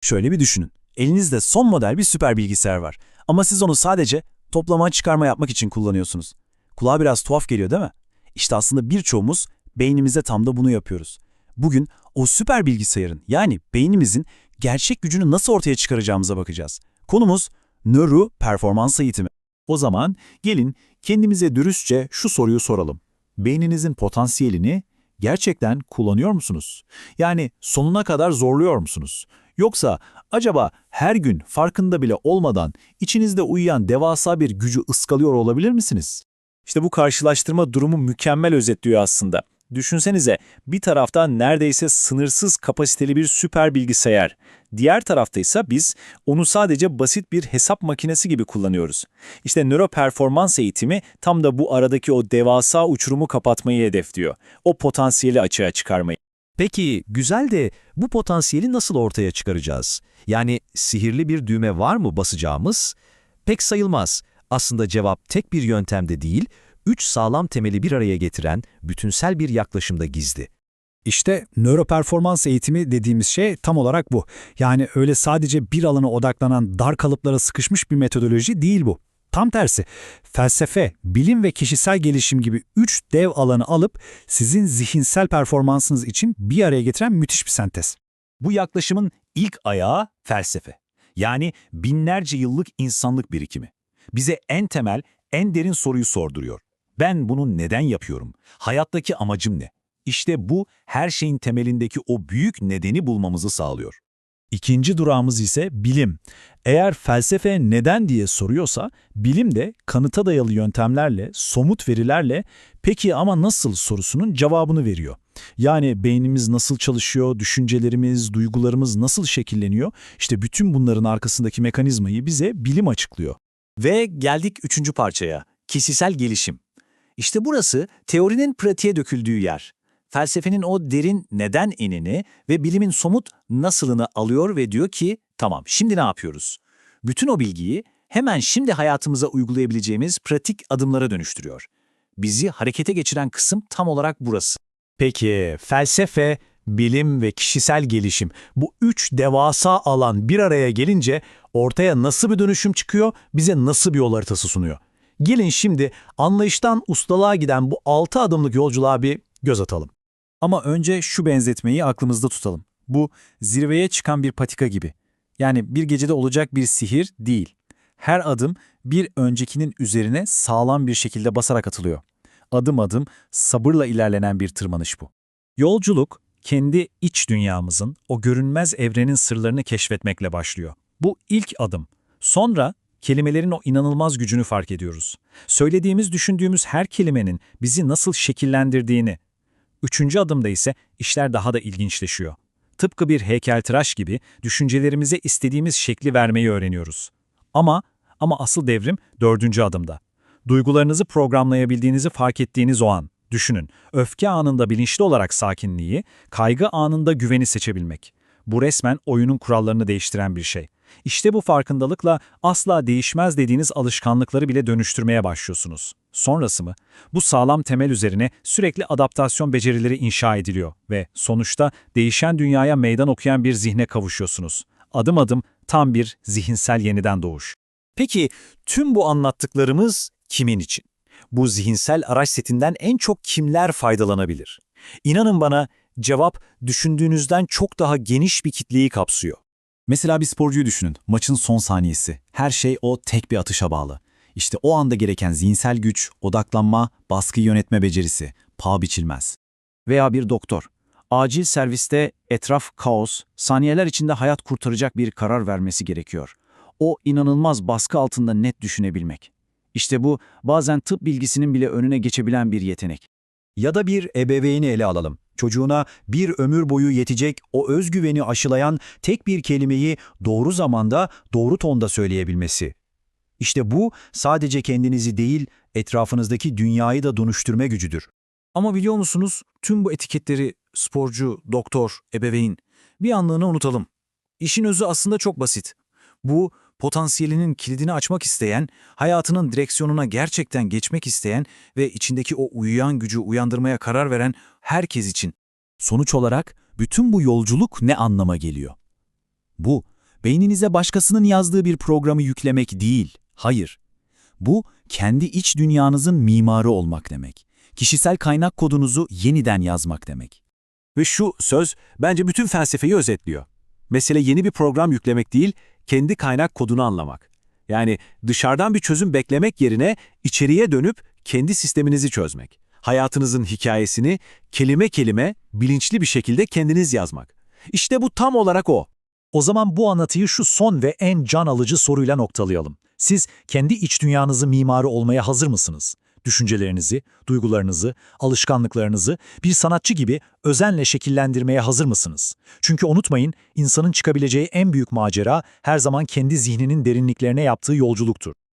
Şöyle bir düşünün. Elinizde son model bir süper bilgisayar var. Ama siz onu sadece toplama çıkarma yapmak için kullanıyorsunuz. Kulağa biraz tuhaf geliyor değil mi? İşte aslında birçoğumuz beynimizde tam da bunu yapıyoruz. Bugün o süper bilgisayarın yani beynimizin gerçek gücünü nasıl ortaya çıkaracağımıza bakacağız. Konumuz nöro performans eğitimi. O zaman gelin kendimize dürüstçe şu soruyu soralım. Beyninizin potansiyelini gerçekten kullanıyor musunuz? Yani sonuna kadar zorluyor musunuz? Yoksa acaba her gün farkında bile olmadan içinizde uyuyan devasa bir gücü ıskalıyor olabilir misiniz? İşte bu karşılaştırma durumu mükemmel özetliyor aslında. Düşünsenize bir tarafta neredeyse sınırsız kapasiteli bir süper bilgisayar. Diğer tarafta ise biz onu sadece basit bir hesap makinesi gibi kullanıyoruz. İşte nöro performans eğitimi tam da bu aradaki o devasa uçurumu kapatmayı hedefliyor. O potansiyeli açığa çıkarmayı. Peki güzel de bu potansiyeli nasıl ortaya çıkaracağız? Yani sihirli bir düğme var mı basacağımız? Pek sayılmaz. Aslında cevap tek bir yöntemde değil, üç sağlam temeli bir araya getiren bütünsel bir yaklaşımda gizli. İşte nöroperformans eğitimi dediğimiz şey tam olarak bu. Yani öyle sadece bir alana odaklanan dar kalıplara sıkışmış bir metodoloji değil bu. Tam tersi, felsefe, bilim ve kişisel gelişim gibi üç dev alanı alıp sizin zihinsel performansınız için bir araya getiren müthiş bir sentez. Bu yaklaşımın ilk ayağı felsefe. Yani binlerce yıllık insanlık birikimi. Bize en temel, en derin soruyu sorduruyor. Ben bunu neden yapıyorum? Hayattaki amacım ne? İşte bu her şeyin temelindeki o büyük nedeni bulmamızı sağlıyor. İkinci durağımız ise bilim. Eğer felsefe neden diye soruyorsa, bilim de kanıta dayalı yöntemlerle, somut verilerle peki ama nasıl sorusunun cevabını veriyor. Yani beynimiz nasıl çalışıyor, düşüncelerimiz, duygularımız nasıl şekilleniyor, işte bütün bunların arkasındaki mekanizmayı bize bilim açıklıyor. Ve geldik üçüncü parçaya, kişisel gelişim. İşte burası teorinin pratiğe döküldüğü yer. Felsefenin o derin neden enini ve bilimin somut nasılını alıyor ve diyor ki, tamam şimdi ne yapıyoruz? Bütün o bilgiyi hemen şimdi hayatımıza uygulayabileceğimiz pratik adımlara dönüştürüyor. Bizi harekete geçiren kısım tam olarak burası. Peki felsefe, bilim ve kişisel gelişim bu üç devasa alan bir araya gelince ortaya nasıl bir dönüşüm çıkıyor, bize nasıl bir yol haritası sunuyor? Gelin şimdi anlayıştan ustalığa giden bu altı adımlık yolculuğa bir göz atalım. Ama önce şu benzetmeyi aklımızda tutalım. Bu zirveye çıkan bir patika gibi. Yani bir gecede olacak bir sihir değil. Her adım bir öncekinin üzerine sağlam bir şekilde basarak atılıyor. Adım adım sabırla ilerlenen bir tırmanış bu. Yolculuk, kendi iç dünyamızın, o görünmez evrenin sırlarını keşfetmekle başlıyor. Bu ilk adım. Sonra kelimelerin o inanılmaz gücünü fark ediyoruz. Söylediğimiz, düşündüğümüz her kelimenin bizi nasıl şekillendirdiğini. Üçüncü adımda ise işler daha da ilginçleşiyor. Tıpkı bir heykeltıraş gibi düşüncelerimize istediğimiz şekli vermeyi öğreniyoruz. Ama ama asıl devrim dördüncü adımda. Duygularınızı programlayabildiğinizi fark ettiğiniz o an. Düşünün, öfke anında bilinçli olarak sakinliği, kaygı anında güveni seçebilmek. Bu resmen oyunun kurallarını değiştiren bir şey. İşte bu farkındalıkla asla değişmez dediğiniz alışkanlıkları bile dönüştürmeye başlıyorsunuz. Sonrası mı? Bu sağlam temel üzerine sürekli adaptasyon becerileri inşa ediliyor ve sonuçta değişen dünyaya meydan okuyan bir zihne kavuşuyorsunuz. Adım adım tam bir zihinsel yeniden doğuş. Peki tüm bu anlattıklarımız kimin için? Bu zihinsel araç setinden en çok kimler faydalanabilir? İnanın bana cevap düşündüğünüzden çok daha geniş bir kitleyi kapsıyor. Mesela bir sporcuyu düşünün. Maçın son saniyesi. Her şey o tek bir atışa bağlı. İşte o anda gereken zihinsel güç, odaklanma, baskı yönetme becerisi, paha biçilmez. Veya bir doktor. Acil serviste etraf kaos, saniyeler içinde hayat kurtaracak bir karar vermesi gerekiyor. O inanılmaz baskı altında net düşünebilmek. İşte bu bazen tıp bilgisinin bile önüne geçebilen bir yetenek. Ya da bir ebeveyni ele alalım. Çocuğuna bir ömür boyu yetecek o özgüveni aşılayan tek bir kelimeyi doğru zamanda, doğru tonda söyleyebilmesi. İşte bu sadece kendinizi değil, etrafınızdaki dünyayı da dönüştürme gücüdür. Ama biliyor musunuz tüm bu etiketleri sporcu, doktor, ebeveyn bir anlığına unutalım. İşin özü aslında çok basit. Bu potansiyelinin kilidini açmak isteyen, hayatının direksiyonuna gerçekten geçmek isteyen ve içindeki o uyuyan gücü uyandırmaya karar veren herkes için. Sonuç olarak bütün bu yolculuk ne anlama geliyor? Bu, beyninize başkasının yazdığı bir programı yüklemek değil, hayır. Bu, kendi iç dünyanızın mimarı olmak demek. Kişisel kaynak kodunuzu yeniden yazmak demek. Ve şu söz bence bütün felsefeyi özetliyor. Mesele yeni bir program yüklemek değil, kendi kaynak kodunu anlamak. Yani dışarıdan bir çözüm beklemek yerine içeriye dönüp kendi sisteminizi çözmek. Hayatınızın hikayesini kelime kelime bilinçli bir şekilde kendiniz yazmak. İşte bu tam olarak o. O zaman bu anlatıyı şu son ve en can alıcı soruyla noktalayalım. Siz kendi iç dünyanızı mimarı olmaya hazır mısınız? Düşüncelerinizi, duygularınızı, alışkanlıklarınızı bir sanatçı gibi özenle şekillendirmeye hazır mısınız? Çünkü unutmayın, insanın çıkabileceği en büyük macera her zaman kendi zihninin derinliklerine yaptığı yolculuktur.